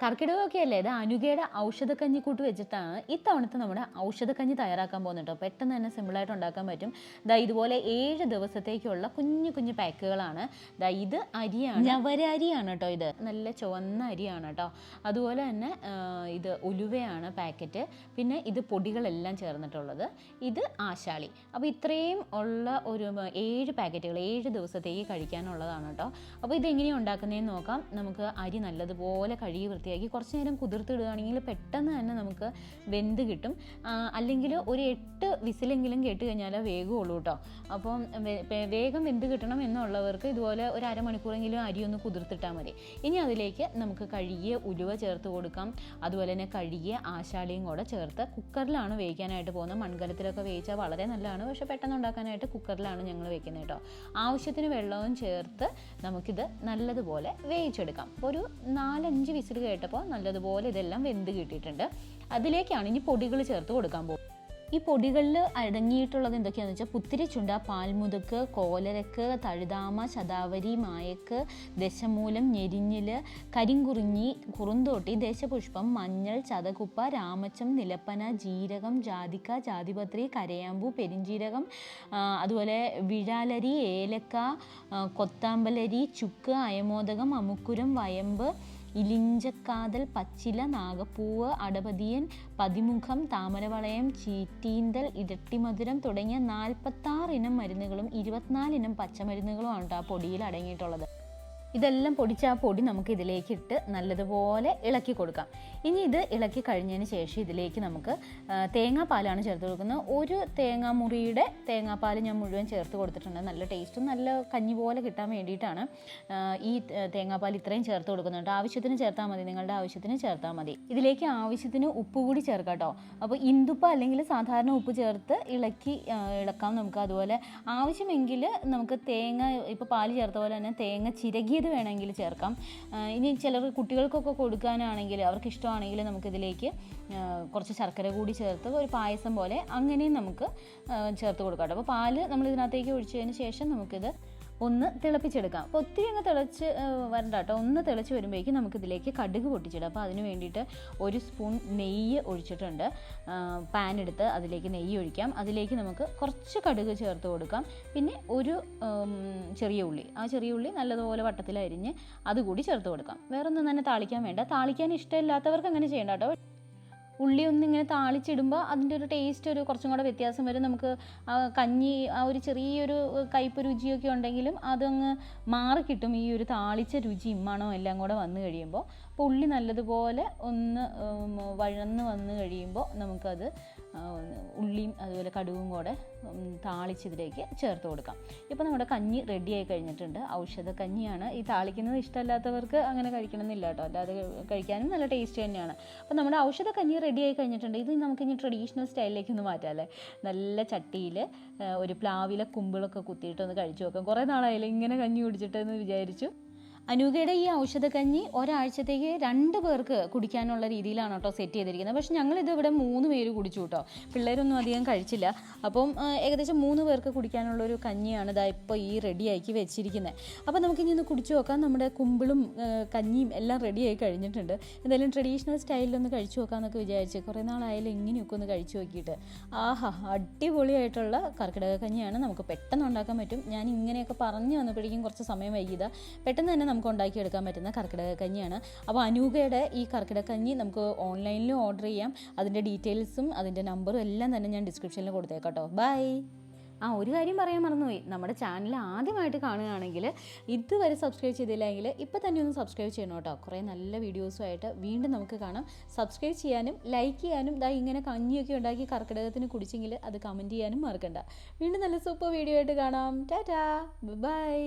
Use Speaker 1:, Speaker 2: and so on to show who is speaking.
Speaker 1: കർക്കിടകമൊക്കെ അല്ലേ ഇത് അനുകയുടെ ഔഷധക്കഞ്ഞി കൂട്ട് വെച്ചിട്ടാണ് ഇത്തവണത്തെ നമ്മുടെ ഔഷധക്കഞ്ഞി തയ്യാറാക്കാൻ പോകുന്നത് കേട്ടോ. പെട്ടെന്ന് തന്നെ സിമ്പിളായിട്ട് ഉണ്ടാക്കാൻ പറ്റും. ദാ ഇതുപോലെ ഏഴ് ദിവസത്തേക്കുള്ള കുഞ്ഞു കുഞ്ഞു പാക്കുകളാണ്. ദാ ഇത് അരിയാണ്. ഞവര അരിയാണ് കേട്ടോ ഇത്. നല്ല ചുവന്ന അരിയാണ് കേട്ടോ. അതുപോലെ തന്നെ ഇത് ഉലുവയാണ് പാക്കറ്റ്. പിന്നെ ഇത് പൊടികളെല്ലാം ചേർന്നിട്ടുള്ളത്. ഇത് ആശാളി. അപ്പോൾ ഇത്രയും ഉള്ള ഒരു ഏഴ് പാക്കറ്റുകൾ ഏഴ് ദിവസത്തേക്ക് കഴിക്കാനുള്ളതാണ് കേട്ടോ. അപ്പോൾ ഇതെങ്ങനെയാണ് ഉണ്ടാക്കുന്നതെന്ന് നോക്കാം. നമുക്ക് അരി നല്ലതുപോലെ കഴുകി വൃത്തിയാക്കി കുറച്ച് നേരം കുതിർത്തിടുകയാണെങ്കിൽ പെട്ടെന്ന് തന്നെ നമുക്ക് വെന്ത് കിട്ടും. അല്ലെങ്കിൽ ഒരു എട്ട് വിസിലെങ്കിലും കേട്ട് കഴിഞ്ഞാൽ വേഗമുള്ളൂ കേട്ടോ. അപ്പം വേഗം വെന്ത് കിട്ടണം എന്നുള്ളവർക്ക് ഇതുപോലെ ഒരു അരമണിക്കൂറെങ്കിലും അരി ഒന്ന് കുതിർത്തിട്ടാൽ മതി. ഇനി അതിലേക്ക് നമുക്ക് കഴുകിയ ഉലുവ ചേർത്ത് കൊടുക്കാം. അതുപോലെ തന്നെ കഴുകിയ ആശാളിയും കൂടെ ചേർത്ത് കുക്കറിലാണ് വേവിക്കാനായിട്ട് പോകുന്നത്. മൺകലത്തിലൊക്കെ വേവിച്ചാൽ വളരെ നല്ലതാണ്. പക്ഷെ പെട്ടെന്ന് ഉണ്ടാക്കാനായിട്ട് കുക്കറിലാണ് ഞങ്ങൾ വെക്കുന്നത് കേട്ടോ. ആവശ്യത്തിന് വെള്ളവും ചേർത്ത് നമുക്കിത് നല്ലതുപോലെ വേവിച്ചെടുക്കാം. ഒരു നാലഞ്ച് വിസിൽ കേട്ടപ്പോൾ നല്ലതുപോലെ ഇതെല്ലാം വെന്ത് കിട്ടിയിട്ടുണ്ട്. അതിലേക്കാണ് ഇനി പൊടികൾ ചേർത്ത് കൊടുക്കാൻ പോകുന്നത്. ഈ പൊടികളിൽ അടങ്ങിയിട്ടുള്ളത് എന്തൊക്കെയാണെന്ന് വെച്ചാൽ പുത്തിരി ചുണ്ട പാൽമുതുക്ക് കോലരക്ക് തഴുതാമ ശതാവരി മായക്ക് ദശമൂലം ഞെരിഞ്ഞിൽ കരിങ്കുറിഞ്ഞി കുറുന്തോട്ടി ദേശപുഷ്പം മഞ്ഞൾ ചതകുപ്പ രാമച്ചം നിലപ്പന ജീരകം ജാതിക്ക ജാതിപത്രി കരയാമ്പൂ പെരിഞ്ജീരകം അതുപോലെ വിഴാലരി ഏലക്ക കൊത്താമ്പലരി ചുക്ക് അയമോദകം അമുക്കുരം വയമ്പ് ഇലിഞ്ചക്കാതൽ പച്ചില നാഗപ്പൂവ് അടപതിയൻ പതിമുഖം താമരവളയം ചീറ്റീന്തൽ ഇരട്ടിമധുരം തുടങ്ങിയ നാൽപ്പത്താറ് ഇനം മരുന്നുകളും ഇരുപത്തിനാല് ഇനം പച്ചമരുന്നുകളുമാണ് കേട്ടോ ആ പൊടിയിൽ അടങ്ങിയിട്ടുള്ളത്. ഇതെല്ലാം പൊടിച്ച ആ പൊടി നമുക്ക് ഇതിലേക്ക് ഇട്ട് നല്ലതുപോലെ ഇളക്കി കൊടുക്കാം. ഇനി ഇത് ഇളക്കി കഴിഞ്ഞതിന് ശേഷം ഇതിലേക്ക് നമുക്ക് തേങ്ങാപ്പാലാണ് ചേർത്ത് കൊടുക്കുന്നത്. ഒരു തേങ്ങാമുറിയുടെ തേങ്ങാപ്പാൽ ഞാൻ മുഴുവൻ ചേർത്ത് കൊടുത്തിട്ടുണ്ട്. നല്ല ടേസ്റ്റും നല്ല കഞ്ഞി പോലെ കിട്ടാൻ വേണ്ടിയിട്ടാണ് ഈ തേങ്ങാപ്പാൽ ഇത്രയും ചേർത്ത് കൊടുക്കുന്നുണ്ട്. ആവശ്യത്തിന് ചേർത്താൽ മതി. നിങ്ങളുടെ ആവശ്യത്തിന് ചേർത്താൽ മതി. ഇതിലേക്ക് ആവശ്യത്തിന് ഉപ്പ് കൂടി ചേർക്കാം കേട്ടോ. അപ്പോൾ ഇന്ദുപ്പ് അല്ലെങ്കിൽ സാധാരണ ഉപ്പ് ചേർത്ത് ഇളക്കി ഇളക്കാം നമുക്ക് അതുപോലെ. ആവശ്യമെങ്കിൽ നമുക്ക് തേങ്ങ ഇപ്പോൾ പാൽ ചേർത്ത പോലെ തന്നെ തേങ്ങ ചിരകിയത് വേണമെങ്കിൽ ചേർക്കാം. ഇനി ചിലർ കുട്ടികൾക്കൊക്കെ കൊടുക്കാനാണെങ്കിൽ അവർക്ക് ഇഷ്ടമാണെങ്കിൽ നമുക്കിതിലേക്ക് കുറച്ച് ശർക്കര കൂടി ചേർത്ത് ഒരു പായസം പോലെ അങ്ങനെയും നമുക്ക് ചേർത്ത് കൊടുക്കാം അപ്പോൾ പാൽ നമ്മൾ ഇതിനകത്തേക്ക് ഒഴിച്ചതിന് ശേഷം നമുക്കിത് ഒന്ന് തിളപ്പിച്ചെടുക്കാം. അപ്പോൾ ഒത്തിരി അങ്ങ് തിളച്ച് വരണ്ട കേട്ടോ ഒന്ന് തിളച്ച് വരുമ്പോഴേക്കും നമുക്കിതിലേക്ക് കടുക് പൊട്ടിച്ചിടാം. അപ്പോൾ അതിന് വേണ്ടിയിട്ട് ഒരു സ്പൂൺ നെയ്യ് ഒഴിച്ചിട്ടുണ്ട്. പാൻ എടുത്ത് അതിലേക്ക് നെയ്യ് ഒഴിക്കാം. അതിലേക്ക് നമുക്ക് കുറച്ച് കടുക് ചേർത്ത് കൊടുക്കാം. പിന്നെ ഒരു ചെറിയ ഉള്ളി. ആ ചെറിയ ഉള്ളി നല്ലതുപോലെ വട്ടത്തിൽ അരിഞ്ഞ് അതുകൂടി ചേർത്ത് കൊടുക്കാം. വേറൊന്നും തന്നെ താളിക്കാൻ വേണ്ട. താളിക്കാൻ ഇഷ്ടമില്ലാത്തവർക്ക് അങ്ങനെ ചെയ്യണ്ട കേട്ടോ. ഉള്ളി ഒന്ന് ഇങ്ങനെ താളിച്ചിടുമ്പോൾ അതിന്റെ ഒരു ടേസ്റ്റ് ഒരു കുറച്ചും കൂടെ വ്യത്യാസം വരും. നമുക്ക് കഞ്ഞി ആ ഒരു ചെറിയൊരു കയ്പ് രുചിയൊക്കെ ഉണ്ടെങ്കിലും അതങ്ങ് മാറിക്കിട്ടും ഈ ഒരു താളിച്ച രുചിയും മണവും എല്ലാം കൂടെ വന്നു കഴിയുമ്പോൾ അപ്പോൾ ഉള്ളി നല്ലതുപോലെ ഒന്ന് വഴന്ന് വന്ന് കഴിയുമ്പോൾ നമുക്കത് ഉള്ളിയും അതുപോലെ കടുകും കൂടെ താളിച്ചതിലേക്ക് ചേർത്ത് കൊടുക്കാം. ഇപ്പോൾ നമ്മുടെ കഞ്ഞി റെഡിയായി കഴിഞ്ഞിട്ടുണ്ട്. ഔഷധ കഞ്ഞിയാണ്. ഈ താളിക്കുന്നത് ഇഷ്ടമല്ലാത്തവർക്ക് അങ്ങനെ കഴിക്കണമെന്നില്ല കേട്ടോ. അല്ലാതെ കഴിക്കാനും നല്ല ടേസ്റ്റ് തന്നെയാണ്. അപ്പോൾ നമ്മുടെ ഔഷധ കഞ്ഞി റെഡിയായി കഴിഞ്ഞിട്ടുണ്ട്. ഇത് നമുക്ക് ഇനി ട്രഡീഷണൽ സ്റ്റൈലിലേക്ക് ഒന്ന് മാറ്റാം അല്ലേ? നല്ല ചട്ടിയിൽ ഒരു പ്ലാവിലെ കുമ്പിളൊക്കെ കുത്തിയിട്ട് ഒന്ന് കഴിച്ചു നോക്കാം. കുറേ നാളായാലും ഇങ്ങനെ കഞ്ഞി കുടിച്ചിട്ടെന്ന് വിചാരിച്ചു. അനൂകയുടെ ഈ ഔഷധ കഞ്ഞി ഒരാഴ്ചത്തേക്ക് രണ്ട് പേർക്ക് കുടിക്കാനുള്ള രീതിയിലാണ് കേട്ടോ സെറ്റ് ചെയ്തിരിക്കുന്നത്. പക്ഷെ ഞങ്ങളിത് ഇവിടെ മൂന്ന് പേര് കുടിച്ചു കേട്ടോ. പിള്ളേരൊന്നും അധികം കഴിച്ചില്ല. അപ്പം ഏകദേശം മൂന്ന് പേർക്ക് കുടിക്കാനുള്ള ഒരു കഞ്ഞിയാണ് ഇതാ ഇപ്പോൾ ഈ റെഡിയാക്കി വെച്ചിരിക്കുന്നത് അപ്പോൾ നമുക്കിനി ഒന്ന് കുടിച്ചു നോക്കാം. നമ്മുടെ കുമ്പിളും കഞ്ഞിയും എല്ലാം റെഡിയായി കഴിഞ്ഞിട്ടുണ്ട്. എന്തായാലും ട്രഡീഷണൽ സ്റ്റൈലിലൊന്ന് കഴിച്ചു നോക്കാമെന്നൊക്കെ വിചാരിച്ച് കുറേ നാളായാലും ഇങ്ങനെയൊക്കെ ഒന്ന് കഴിച്ചു നോക്കിയിട്ട്. ആഹാ അടിപൊളിയായിട്ടുള്ള കർക്കിടക കഞ്ഞിയാണ്. നമുക്ക് പെട്ടെന്ന് ഉണ്ടാക്കാൻ പറ്റും. ഞാൻ ഇങ്ങനെയൊക്കെ പറഞ്ഞു വന്നപ്പോഴേക്കും കുറച്ച് സമയം വൈകിയതാണ് പെട്ടെന്ന് തന്നെ നമുക്ക് ഉണ്ടാക്കിയെടുക്കാൻ പറ്റുന്ന കർക്കിടക കഞ്ഞിയാണ് അപ്പോൾ അനൂകയുടെ ഈ കർക്കിടക കഞ്ഞി നമുക്ക് ഓൺലൈനിലും ഓർഡർ ചെയ്യാം. അതിന്റെ ഡീറ്റെയിൽസും അതിന്റെ നമ്പറും എല്ലാം തന്നെ ഞാൻ ഡിസ്ക്രിപ്ഷനിൽ കൊടുത്തേക്കാം കേട്ടോ. ബൈ. ആ ഒരു കാര്യം പറയാൻ മറന്നുപോയി. നമ്മുടെ ചാനൽ ആദ്യമായിട്ട് കാണുകയാണെങ്കിൽ ഇതുവരെ സബ്സ്ക്രൈബ് ചെയ്തില്ലെങ്കിൽ ഇപ്പോൾ തന്നെ ഒന്ന് സബ്സ്ക്രൈബ് ചെയ്യണം കേട്ടോ. കുറേ നല്ല വീഡിയോസുമായിട്ട് വീണ്ടും നമുക്ക് കാണാം. സബ്സ്ക്രൈബ് ചെയ്യാനും ലൈക്ക് ചെയ്യാനും ദാ ഇങ്ങനെ കഞ്ഞിയൊക്കെ ഉണ്ടാക്കി കർക്കിടകത്തിന് കുടിച്ചെങ്കിൽ അത് കമന്റ് ചെയ്യാനും മറക്കണ്ട. വീണ്ടും നല്ല സൂപ്പർ വീഡിയോ ആയിട്ട് കാണാം. ടാറ്റാ. ബൈ.